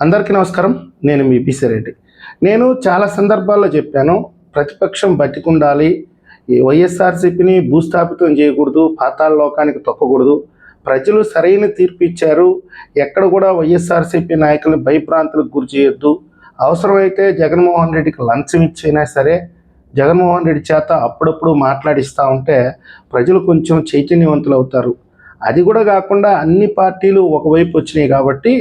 అందరికీ నమస్కారం. నేను మీ బీసీ రెడ్డి నేను చాలా సందర్భాల్లో చెప్పాను ప్రతిపక్షం బతికుండాలి ఈ వైఎస్ఆర్సీపీని భూస్థాపితం చేయకూడదు పాతాళ లోకానికి తొక్కకూడదు. ప్రజలు సరైన తీర్పు ఇచ్చారు ఎక్కడ కూడా వైఎస్ఆర్సీపీ నాయకులను భయప్రాంతులకు గురి చేయొద్దు. అవసరమైతే జగన్మోహన్ రెడ్డికి లంచం ఇచ్చైనా సరే జగన్మోహన్ రెడ్డి చేత అప్పుడప్పుడు మాట్లాడిస్తూ ఉంటే ప్రజలు కొంచెం చైతన్యవంతులు అవుతారు అది కూడా కాకుండా అన్ని పార్టీలు ఒకవైపు వచ్చినాయి కాబట్టి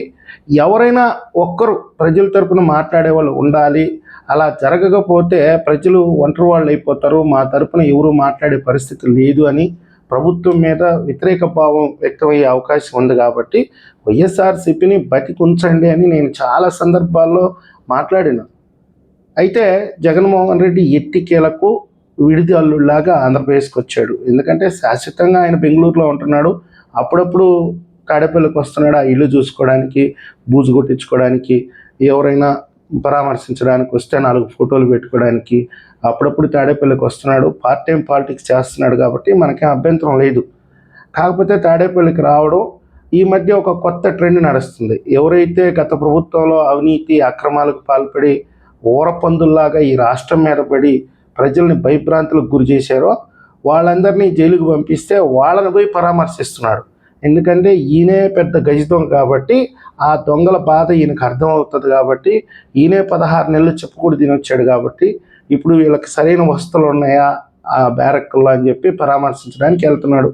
ఎవరైనా ఒక్కరు ప్రజల తరపున మాట్లాడే వాళ్ళు ఉండాలి. అలా జరగకపోతే ప్రజలు ఒంటరి వాళ్ళు అయిపోతారు మా తరపున ఎవరు మాట్లాడే పరిస్థితి లేదు అని ప్రభుత్వం మీద వ్యతిరేక భావం వ్యక్తమయ్యే అవకాశం ఉంది కాబట్టి వైఎస్ఆర్సిపిని బతికుంచండి అని నేను చాలా సందర్భాల్లో మాట్లాడిన. అయితే జగన్మోహన్ రెడ్డి ఎట్టికేలకు విడిది అల్లుళ్ళాగా ఆంధ్రప్రదేశ్కి వచ్చాడు ఎందుకంటే శాశ్వతంగా ఆయన బెంగళూరులో ఉంటున్నాడు. అప్పుడప్పుడు తాడేపల్లికి వస్తున్నాడు? ఆ ఇల్లు చూసుకోవడానికి బూజు కొట్టించుకోవడానికి ఎవరైనా పరామర్శించడానికి వస్తే నాలుగు ఫోటోలు పెట్టుకోవడానికి అప్పుడప్పుడు తాడేపల్లికి వస్తున్నాడు. పార్ట్ టైం పాలిటిక్స్ చేస్తున్నాడు కాబట్టి మనకేం అభ్యంతరం లేదు. కాకపోతే తాడేపల్లికి రావడం ఈ మధ్య ఒక కొత్త ట్రెండ్ నడుస్తుంది. ఎవరైతే గత ప్రభుత్వంలో అవినీతి అక్రమాలకు పాల్పడి ఊరపందుల్లాగా ఈ రాష్ట్రం మీద పడి ప్రజల్ని భయభ్రాంతులకు గురి చేశారో వాళ్ళందరినీ జైలుకు పంపిస్తే వాళ్ళని పోయి పరామర్శిస్తున్నాడు. ఎందుకంటే ఈయనే పెద్ద గజ దొంగ కాబట్టి ఆ దొంగల బాధ ఈయనకు అర్థమవుతుంది కాబట్టి ఈయనే పదహారు నెలలు చెప్పుకూడి తినొచ్చాడు కాబట్టి ఇప్పుడు వీళ్ళకి సరైన వస్తువులు ఉన్నాయా? ఆ బ్యారక్కుల్లో అని చెప్పి పరామర్శించడానికి వెళ్తున్నాడు.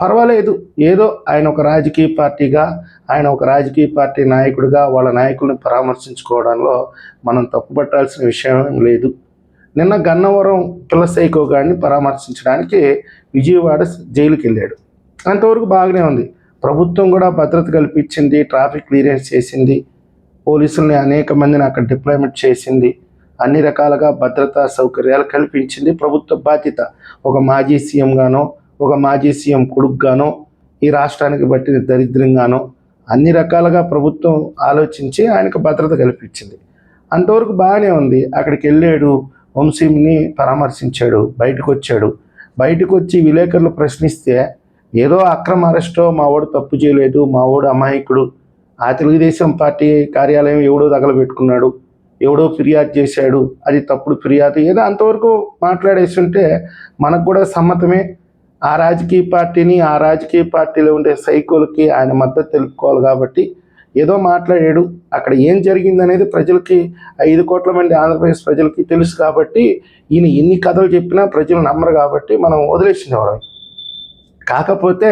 పర్వాలేదు. ఏదో ఆయన ఒక రాజకీయ పార్టీగా ఆయన ఒక రాజకీయ పార్టీ నాయకుడిగా వాళ్ళ నాయకుల్ని పరామర్శించుకోవడంలో మనం తప్పుపట్టాల్సిన విషయం లేదు. నిన్న గన్నవరం పిల్లసైకో గారిని పరామర్శించడానికి విజయవాడ జైలుకి వెళ్ళాడు అంతవరకు బాగానే ఉంది. ప్రభుత్వం కూడా భద్రత కల్పించింది ట్రాఫిక్ క్లియరెన్స్ చేసింది పోలీసుల్ని అనేక మందిని అక్కడ డిప్లాయ్మెంట్ చేసింది అన్ని రకాలుగా భద్రతా సౌకర్యాలు కల్పించింది ప్రభుత్వ బాధ్యత. ఒక మాజీ సీఎంగానో ఒక మాజీ సీఎం కొడుకుగానో ఈ రాష్ట్రానికి బట్టిన దరిద్రంగానో అన్ని రకాలుగా ప్రభుత్వం ఆలోచించి ఆయనకు భద్రత కల్పించింది. అంతవరకు బాగానే ఉంది. అక్కడికి వెళ్ళాడు వంశీని పరామర్శించాడు బయటకు వచ్చాడు బయటకు వచ్చి విలేకరులు ప్రశ్నిస్తే ఏదో అక్రమ అరెస్టో మా వాడు తప్పు చేయలేదు మా వాడు అమాయకుడు. ఆ తెలుగుదేశం పార్టీ కార్యాలయం ఎవడో తగలబెట్టుకున్నాడు ఎవడో ఫిర్యాదు చేశాడు అది తప్పుడు ఫిర్యాదు. ఏదో అంతవరకు మాట్లాడేస్తుంటే మనకు కూడా సమ్మతమే. ఆ రాజకీయ పార్టీని ఆ రాజకీయ పార్టీలో ఉండే సైకోలకి ఆయన మద్దతు తెలుపుకోవాలి కాబట్టి ఏదో మాట్లాడాడు. అక్కడ ఏం జరిగింది అనేది ప్రజలకి ఐదు కోట్ల మంది ఆంధ్రప్రదేశ్ ప్రజలకి తెలుసు కాబట్టి ఈయన ఎన్ని కథలు చెప్పినా ప్రజలు నమ్మరు కాబట్టి మనం వదిలేసింది ఎవరు కాకపోతే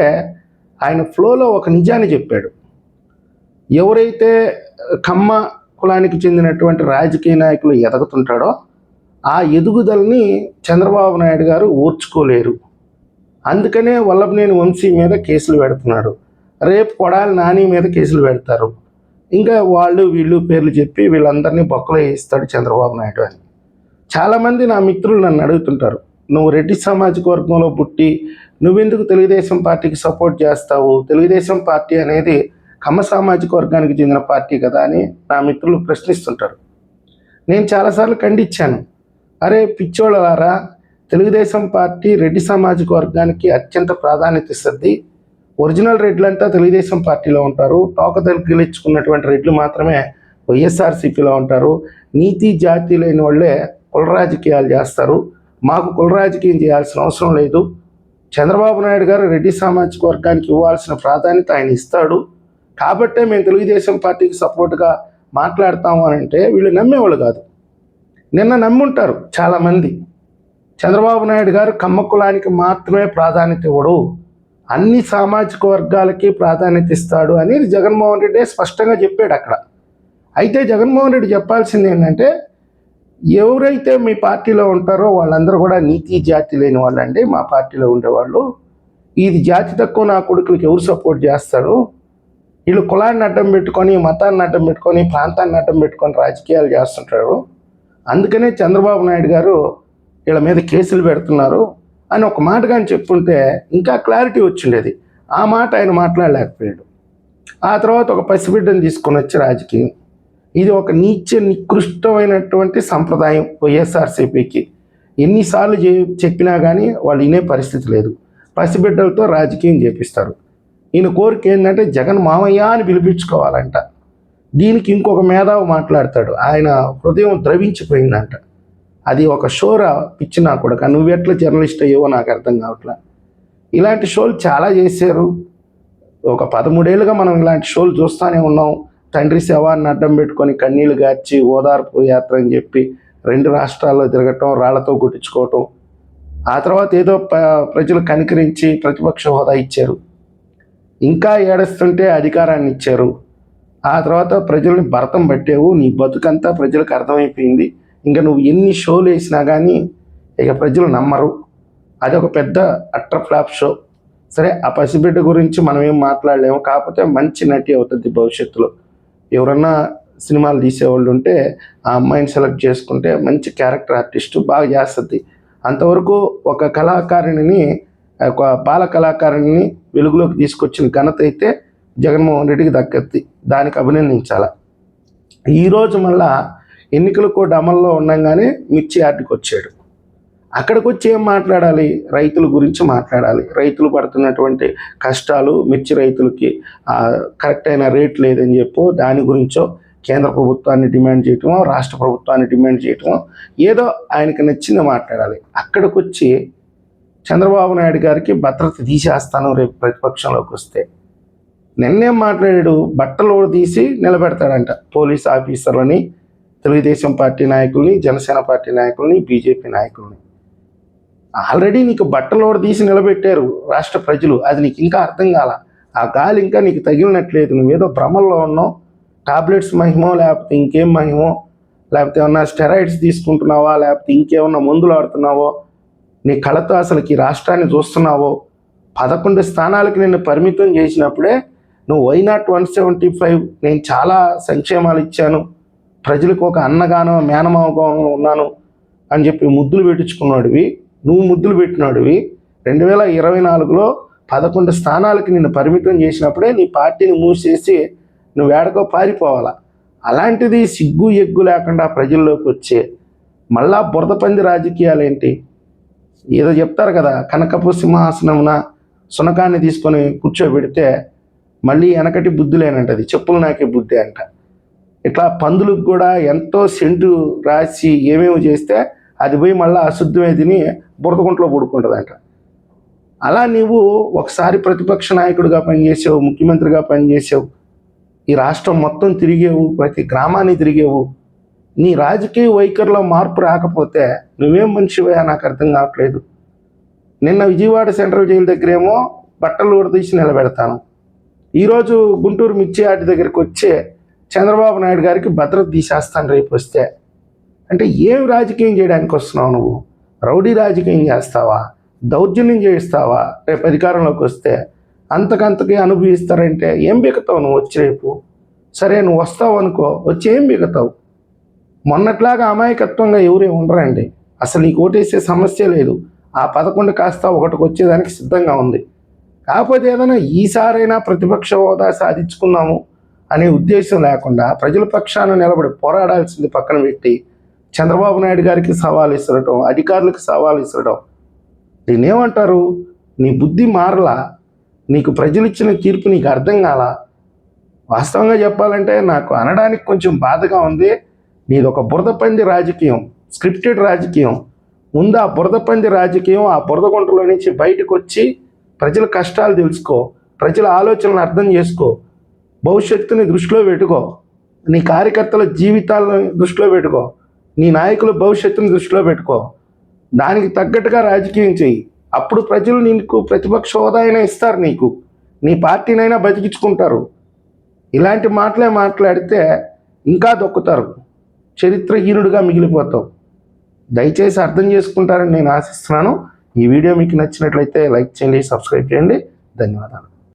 ఆయన ఫ్లోలో ఒక నిజాన్ని చెప్పాడు. ఎవరైతే కమ్మ కులానికి చెందినటువంటి రాజకీయ నాయకులు ఎదగుతుంటాడో ఆ ఎదుగుదలని చంద్రబాబు నాయుడు గారు ఓర్చుకోలేరు. అందుకనే వల్లభనేని వంశీ మీద కేసులు పెడుతున్నాడు. రేపు కొడాలి నాని మీద కేసులు పెడతారు. ఇంకా వాళ్ళు వీళ్ళు పేర్లు చెప్పి వీళ్ళందరినీ బొక్కలు వేయిస్తాడు చంద్రబాబు నాయుడు అని. చాలామంది నా మిత్రులు నన్ను అడుగుతుంటారు. నువ్వు రెడ్డి సామాజిక వర్గంలో పుట్టి నువ్వెందుకు తెలుగుదేశం పార్టీకి సపోర్ట్ చేస్తావు? తెలుగుదేశం పార్టీ అనేది కమ్మ సామాజిక వర్గానికి చెందిన పార్టీ కదా అని నా మిత్రులు ప్రశ్నిస్తుంటారు. నేను చాలాసార్లు ఖండించాను. అరే పిచ్చోళ్ళలారా తెలుగుదేశం పార్టీ రెడ్డి సామాజిక వర్గానికి అత్యంత ప్రాధాన్యత ఇస్తుంది. ఒరిజినల్ రెడ్లంతా తెలుగుదేశం పార్టీలో ఉంటారు. తోక గెలుచుకున్నటువంటి రెడ్లు మాత్రమే వైఎస్ఆర్సీపీలో ఉంటారు. నీతి జాతి లేని వాళ్ళే కుల రాజకీయాలు చేస్తారు. మాకు కుల రాజకీయం చేయాల్సిన అవసరం లేదు. చంద్రబాబు నాయుడు గారు రెడ్డి సామాజిక వర్గానికి ఇవ్వాల్సిన ప్రాధాన్యత ఆయన ఇస్తాడు. కాబట్టే మేము తెలుగుదేశం పార్టీకి సపోర్ట్గా మాట్లాడతాము అని అంటే వీళ్ళు నమ్మేవాళ్ళు కాదు. నిన్న నమ్ముంటారు చాలామంది. చంద్రబాబు నాయుడు గారు కమ్మ కులానికి మాత్రమే ప్రాధాన్యత ఇవ్వడు. అన్ని సామాజిక వర్గాలకి ప్రాధాన్యత ఇస్తాడు అని జగన్మోహన్ రెడ్డి స్పష్టంగా చెప్పాడు అక్కడ. అయితే జగన్మోహన్ రెడ్డి చెప్పాల్సింది ఏంటంటే ఎవరైతే మీ పార్టీలో ఉంటారో వాళ్ళందరూ కూడా నీతి జాతి లేని వాళ్ళండి. మా పార్టీలో ఉండేవాళ్ళు. ఇది జాతి తక్కువ నా కొడుకులకి ఎవరు సపోర్ట్ చేస్తారు? వీళ్ళు కులాన్ని అడ్డం పెట్టుకొని మతాన్ని అడ్డం పెట్టుకొని ప్రాంతాన్ని అడ్డం పెట్టుకొని రాజకీయాలు చేస్తుంటారు. అందుకనే చంద్రబాబు నాయుడు గారు వీళ్ళ మీద కేసులు పెడుతున్నారు. అని ఒక మాట కానీ చెప్పుంటే ఇంకా క్లారిటీ వచ్చిండేది. ఆ మాట ఆయన మాట్లాడలేకపోయాడు. ఆ తర్వాత ఒక పసిబిడ్డను తీసుకొని వచ్చి రాజకీయం ఇది ఒక నీచ నికృష్టమైనటువంటి సంప్రదాయం వైఎస్ఆర్సీపీకి. ఎన్నిసార్లు చెప్పినా కానీ వాళ్ళు వినే పరిస్థితి లేదు. పసిబిడ్డలతో రాజకీయం చేపిస్తారు. ఈయన కోరిక ఏంటంటే జగన్ మామయ్య అని పిలిపించుకోవాలంట. దీనికి ఇంకొక మేధావు మాట్లాడతాడు. ఆయన హృదయం ద్రవించిపోయిందంట. అది ఒక షోరా పిచ్చి నా కూడా నువ్వు ఎట్లా జర్నలిస్ట్ అయ్యేవో నాకు అర్థం కావట్లా. ఇలాంటి షోలు చాలా చేశారు. ఒక పదమూడేళ్ళుగా మనం ఇలాంటి షోలు చూస్తూనే ఉన్నాం. తండ్రి శవాన్ని అడ్డం పెట్టుకొని కన్నీళ్ళు గార్చి ఓదార్పు యాత్ర అని చెప్పి రెండు రాష్ట్రాల్లో తిరగటం రాళ్ళతో కొట్టించుకోవటం. ఆ తర్వాత ఏదో ప్రజలు కనికరించి ప్రతిపక్ష హోదా ఇచ్చారు. ఇంకా ఏడుస్తుంటే అధికారాన్ని ఇచ్చారు. ఆ తర్వాత ప్రజల్ని భరతం పట్టావు నీ బతుకంతా ప్రజలకు అర్థమైపోయింది. ఇంకా నువ్వు ఎన్ని షోలు వేసినా కానీ ఇక ప్రజలు నమ్మరు. అది ఒక పెద్ద అట్టర్ ఫ్లాప్ షో. సరే ఆ పసిబిడ్డ గురించి మనం ఏం మాట్లాడలేము. కాకపోతే మంచి నటి అవుతుంది భవిష్యత్తులో. ఎవరన్నా సినిమాలు తీసేవాళ్ళు ఉంటే ఆ అమ్మాయిని సెలెక్ట్ చేసుకుంటే మంచి క్యారెక్టర్ ఆర్టిస్ట్ బాగా చేస్తుంది. అంతవరకు ఒక కళాకారిణిని ఒక బాల కళాకారిణిని వెలుగులోకి తీసుకొచ్చిన ఘనత అయితే జగన్మోహన్ రెడ్డికి దక్కద్ది దానికి అభినందించాల. ఈరోజు మళ్ళా ఎన్నికల కోడ్ అమల్లో ఉండగానే మిర్చి యార్డుకి వచ్చాడు అక్కడికి వచ్చి ఏం మాట్లాడాలి? రైతుల గురించి మాట్లాడాలి. రైతులు పడుతున్నటువంటి కష్టాలు మిర్చి రైతులకి కరెక్ట్ అయిన రేట్ లేదని చెప్పు దాని గురించో కేంద్ర ప్రభుత్వాన్ని డిమాండ్ చేయటమో రాష్ట్ర ప్రభుత్వాన్ని డిమాండ్ చేయటమో ఏదో ఆయనకి నచ్చింది మాట్లాడాలి. అక్కడికి వచ్చి చంద్రబాబు నాయుడు గారికి భద్రత తీసేస్తాను రేపు ప్రతిపక్షంలోకి వస్తే. నిన్నేం మాట్లాడాడు? బట్టలు తీసి నిలబెడతాడంట. పోలీస్ ఆఫీసర్లని తెలుగుదేశం పార్టీ నాయకుల్ని జనసేన పార్టీ నాయకుల్ని బీజేపీ నాయకుల్ని. ఆల్రెడీ నీకు బట్టలు తీసి నిలబెట్టారు రాష్ట్ర ప్రజలు. అది నీకు ఇంకా అర్థం కాల. ఆ గాలి ఇంకా నీకు తగిలినట్లేదు. నువ్వేదో భ్రమల్లో ఉన్నావు. టాబ్లెట్స్ మహిమో లేకపోతే ఇంకేం మహిమో? లేకపోతే ఏమన్నా స్టెరాయిడ్స్ తీసుకుంటున్నావా? లేకపోతే ఇంకేమన్నా మందులు ఆడుతున్నావో నీ కళతో అసలుకి ఈ రాష్ట్రాన్ని చూస్తున్నావో? పదకొండు స్థానాలకు నిన్ను పరిమితం చేసినప్పుడే నువ్వు why not one seventy five నేను చాలా సంక్షేమాలు ఇచ్చాను. ప్రజలకు ఒక అన్నగానో మేనమావగానో ఉన్నాను. అని చెప్పి ముద్దులు పెట్టించుకున్నాడివి నువ్వు ముద్దులు పెట్టినాడువి. రెండు వేల ఇరవై నాలుగులో పదకొండు స్థానాలకి నిన్ను పరిమితం చేసినప్పుడే నీ పార్టీని మూసేసి నువ్వు ఏడకో పారిపోవాలా. అలాంటిది సిగ్గు ఎగ్గు లేకుండా ప్రజల్లోకి వచ్చే మళ్ళా బురద పంది రాజకీయాలు ఏంటి ఏదో చెప్తారు కదా కనకపు సింహాసనమున సునకాన్ని తీసుకొని కూర్చోబెడితే మళ్ళీ వెనకటి బుద్ధులేనంటది చెప్పులు నాకే బుద్ధి అంట. ఇట్లా పందులకు కూడా ఎంతో సెంటు రాసి ఏమేమి చేస్తే అది పోయి మళ్ళీ అశుద్ధమే తిని బురదగుంట్లో పడుకుంటుందంట. అలా నీవు ఒకసారి ప్రతిపక్ష నాయకుడిగా పనిచేసావు ముఖ్యమంత్రిగా పనిచేసావు ఈ రాష్ట్రం మొత్తం తిరిగేవు ప్రతి గ్రామాన్ని తిరిగేవు నీ రాజకీయ వైఖరిలో మార్పు రాకపోతే నువ్వేం మనిషివయా నాకు అర్థం కావట్లేదు. నిన్న విజయవాడ సెంట్రల్ జైలు దగ్గరేమో బట్టలు తీసి నిలబెడతాను. ఈరోజు గుంటూరు మిర్చి ఆటి దగ్గరికి వచ్చి చంద్రబాబు నాయుడు గారికి భద్రత తీసేస్తాను రేపు వస్తే. అంటే ఏం రాజకీయం చేయడానికి వస్తున్నావు నువ్వు? రౌడీ రాజకీయం చేస్తావా? దౌర్జన్యం చేయిస్తావా రేపు అధికారంలోకి వస్తే అంతకంతకి అనుభవిస్తారంటే ఏం బిగుతావు నువ్వు వచ్చి రేపు? సరే నువ్వు వస్తావు అనుకో వచ్చి ఏం బిగుతావు? మొన్నట్లాగా అమాయకత్వంగా ఎవరే ఉండరండి. అసలు నీకు ఓటేసే సమస్య లేదు. ఆ పదకొండు కాస్త ఒకటికి వచ్చేదానికి సిద్ధంగా ఉంది. కాకపోతే ఏదైనా ఈసారైనా ప్రతిపక్ష హోదా సాధించుకుందాము అనే ఉద్దేశం లేకుండా ప్రజల పక్షాన నిలబడి పోరాడాల్సింది పక్కన పెట్టి చంద్రబాబు నాయుడు గారికి సవాల్ ఇసరటం అధికారులకు సవాల్ ఇసరటం. దీన్నేమంటారు నీ బుద్ధి మారలా నీకు ప్రజలు ఇచ్చిన తీర్పు నీకు అర్థం కాల. వాస్తవంగా చెప్పాలంటే నాకు అనడానికి కొంచెం బాధగా ఉంది. నీది ఒక బురద పంది రాజకీయం స్క్రిప్టెడ్ రాజకీయం. ముందు ఆ బురద పంది రాజకీయం ఆ బురద గుంటలో నుంచి బయటకు వచ్చి ప్రజల కష్టాలు తెలుసుకో ప్రజల ఆలోచనలు అర్థం చేసుకో. భవిష్యత్తుని దృష్టిలో పెట్టుకో. నీ కార్యకర్తల జీవితాలను దృష్టిలో పెట్టుకో. నీ నాయకుల భవిష్యత్తుని దృష్టిలో పెట్టుకో. దానికి తగ్గట్టుగా రాజకీయం చెయ్యి. అప్పుడు ప్రజలు నీకు ప్రతిపక్ష హోదా అయినా ఇస్తారు నీకు. నీ పార్టీనైనా బతికించుకుంటారు. ఇలాంటి మాటలే మాట్లాడితే ఇంకా దొక్కుతారు. చరిత్రహీనుడిగా మిగిలిపోతావు. దయచేసి అర్థం చేసుకుంటారని నేను ఆశిస్తున్నాను. ఈ వీడియో మీకు నచ్చినట్లయితే లైక్ చేయండి సబ్స్క్రైబ్ చేయండి. ధన్యవాదాలు.